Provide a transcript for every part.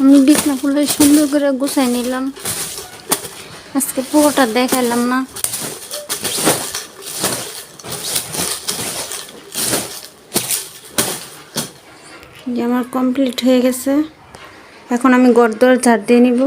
আমি বিছনা সুন্দর করে গুছাই নিলাম। আজকে পুরোটা দেখাইলাম না। যে আমার কমপ্লিট হয়ে গেছে। এখন আমি গড়দর ঝাড় দিয়ে নিব।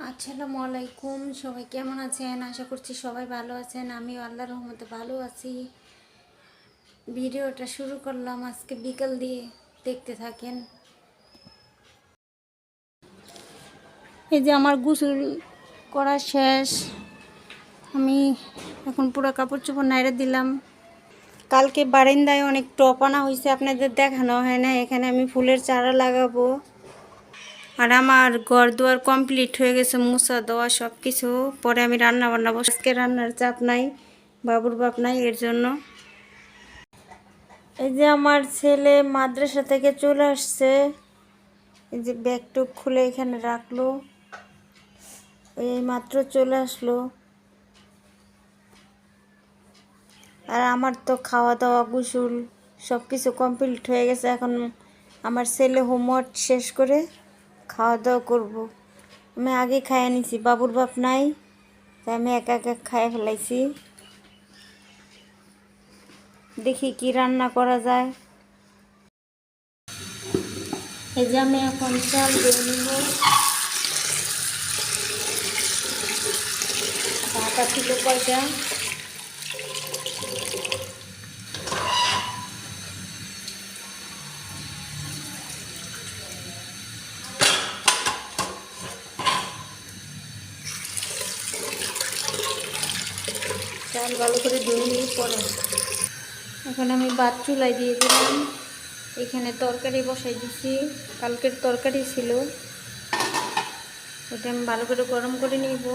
আসসালামু আলাইকুম, সবাই কেমন আছেন? আশা করছি সবাই ভালো আছেন। আমিও আল্লাহ রহমতে ভালো আছি। ভিডিওটা শুরু করলাম আজকে বিকাল দিয়ে, দেখতে থাকেন। এই যে আমার গোসল করা শেষ। আমি এখন পুরো কাপড় চোপড় নাইড়ে দিলাম। কালকে বারান্দায় অনেক টপ আনা হয়েছে, আপনাদের দেখানো হয় না এখানে আমি ফুলের চারা লাগাবো। আর আমার ঘর দুয়ার কমপ্লিট হয়ে গেছে, মুছা দেওয়া সব কিছু পরে আমি রান্না বান্না বসে রান্নার চাপ নাই, বাবুর বাপ নাই, এর জন্য। এই যে আমার ছেলে মাদ্রাসা থেকে চলে আসছে। এই যে ব্যাগটুক খুলে এখানে রাখল। এই মাত্র চলে আসলো। আর আমার তো খাওয়া দাওয়া গোসল সব কিছু কমপ্লিট হয়ে গেছে। এখন আমার ছেলে হোমওয়ার্ক শেষ করে খাওয়া দাওয়া করব। আমি আগে খাইয়ে নিছি, বাবুর বাপ নাই, তাই আমি একা একা খাইয়ে ফেলাইছি। দেখি কি রান্না করা যায়। এই যে আমি এখন চাল দিয়ে নিব। ঢাকা ছিল কয়টা? চাল ভালো করে ধুয়ে নিয়ে পরে। এখন আমি ভাত চুলাই দিয়ে দিলাম। এখানে তরকারি বসাই দিছি। কালকের তরকারি ছিল। ওটা আমি ভালো করে গরম করে নিব।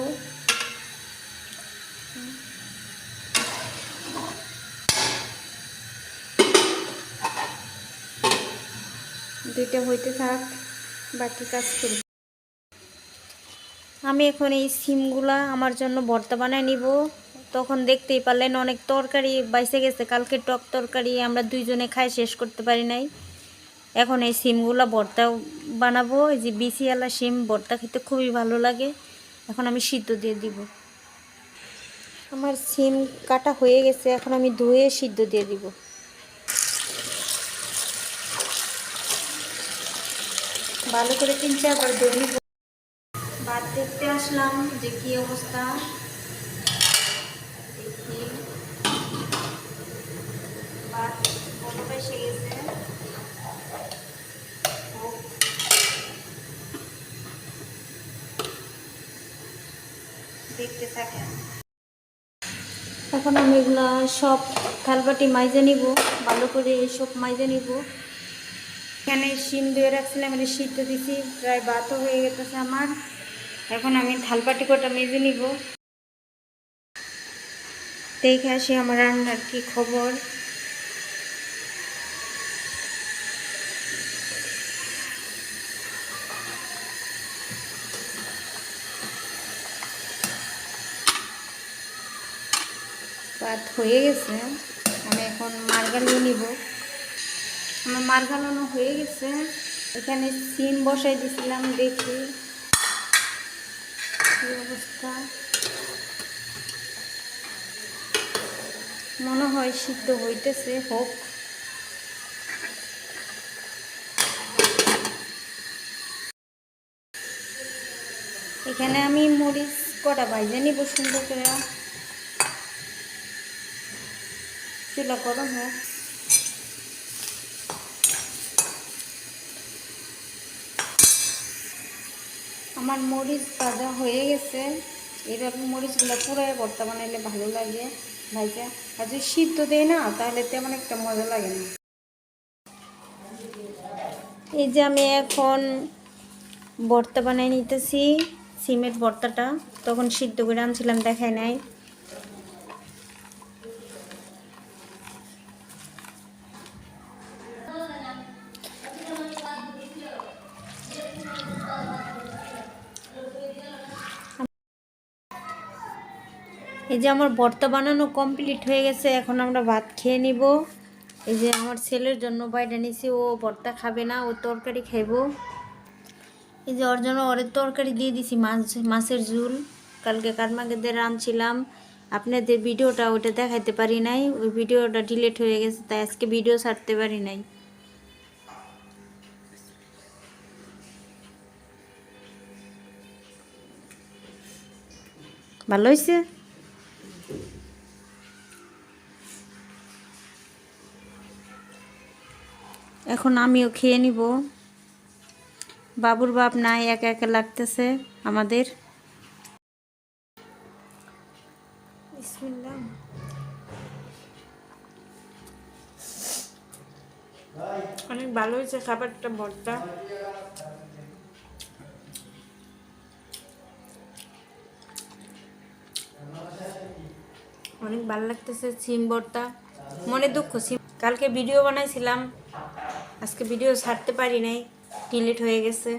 দুইটা হইতে থাক, বাকি কাজ করি। আমি এখন এই সিমগুলা আমার জন্য ভর্তা বানায় নিব। তখন দেখতেই পারলেন অনেক তরকারি বাইসে গেছে। কালকে টক তরকারি আমরা দুইজনে খাই, শেষ করতে পারি নাই। এখন এই সিমগুলো ভর্তা বানাবো। এই যে বিসিয়ালা সিম, ভর্তা খেতে খুবই ভালো লাগে। এখন আমি সিদ্ধ দিয়ে দিব। আমার সিম কাটা হয়ে গেছে, এখন আমি ধুয়ে সিদ্ধ দিয়ে দিব। ভালো করে তিন চারবার ধরে ভাত দেখতে আসলাম যে কি অবস্থা দেখি ভাত বলতে এসে গেছে হোক। দেখতে থাকেন এখন আমি এগুলা সব থালবাটি মাইজে নিব, ভালো করে সব মাইজে নিব। এখানে শিম দিয়ে রাখছিলাম মানে সিদ্ধ দিছি, প্রায় ভাতও হয়ে গেছে আমার। এখন আমি থালবাটি কটা মেজে নিব। দেখে আসি আমার রান্নার কি খবর। ভাত হয়ে গেছে। আমি এখন মার্গালিয়ে নিব। আমার মার্গালানো হয়ে গেছে। এখানে সিম বসাই দিছিলাম দেখি। কি অবস্থা? মনে হয় সিদ্ধ হইতেছে, হোক। এখানে আমি মরিচ কটা ভাইজে নিব সুন্দর করে। চুলা গরম হোক আমার মরিচ ভাজা হয়ে গেছে। এইভাবে মরিচগুলো পুরাই ভর্তা বানাইলে ভালো লাগে। ভাইজা, আর যদি সিদ্ধ দেয় না, তাহলে তেমন একটা মজা লাগে না। এই যে আমি এখন ভর্তা বানাই নিতেছি, সিমের ভর্তাটা। তখন সিদ্ধ করে আনছিলাম, দেখায় নাই। এই যে আমার ভর্তা বানানো কমপ্লিট হয়ে গেছে, এখন আমরা ভাত খেয়ে নিব। এই যে আমার ছেলের জন্য বাইরে নিছি, ও ভর্তা খাবে না, ও তরকারি খাইব। এই যে ওর জন্য ওর তরকারি দিয়ে দিছি, মাছ, মাছের ঝুল। কালকে কারমাগেদের রাঁধছিলাম আপনাদের ভিডিওটা ওইটা দেখাইতে পারি নাই, ওই ভিডিওটা ডিলেট হয়ে গেছে, তাই আজকে ভিডিও ছাড়তে পারি নাই। ভালো হয়েছে এখন আমিও খেয়ে নিব। বাবুর বাপ নাই, একা একা লাগতেছে আমাদের। অনেক ভালো হয়েছে খাবারটা ভর্তা অনেক ভালো লাগতেছে, সিম ভর্তা মনে দুঃখ, সিম কালকে ভিডিও বানাইছিলাম। আজকে ভিডিও ছাড়তে পারি নাই ডিলিট হয়ে গেছে।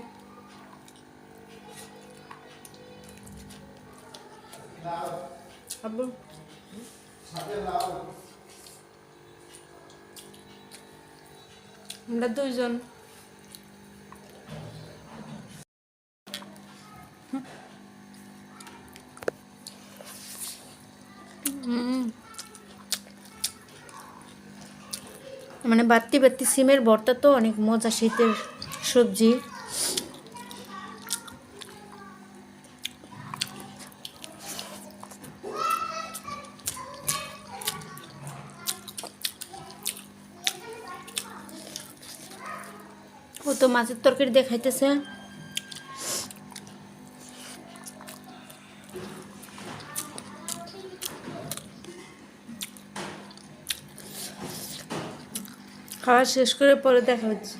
আমরা দুইজন। মানে বাড়তি বাড়তি সিমের ভর্তা তো অনেক মজা, শীতের সবজি। ও তো মাছের তরকারি দেখাইতেছে। খাওয়া শেষ করে পরে দেখা হচ্ছে।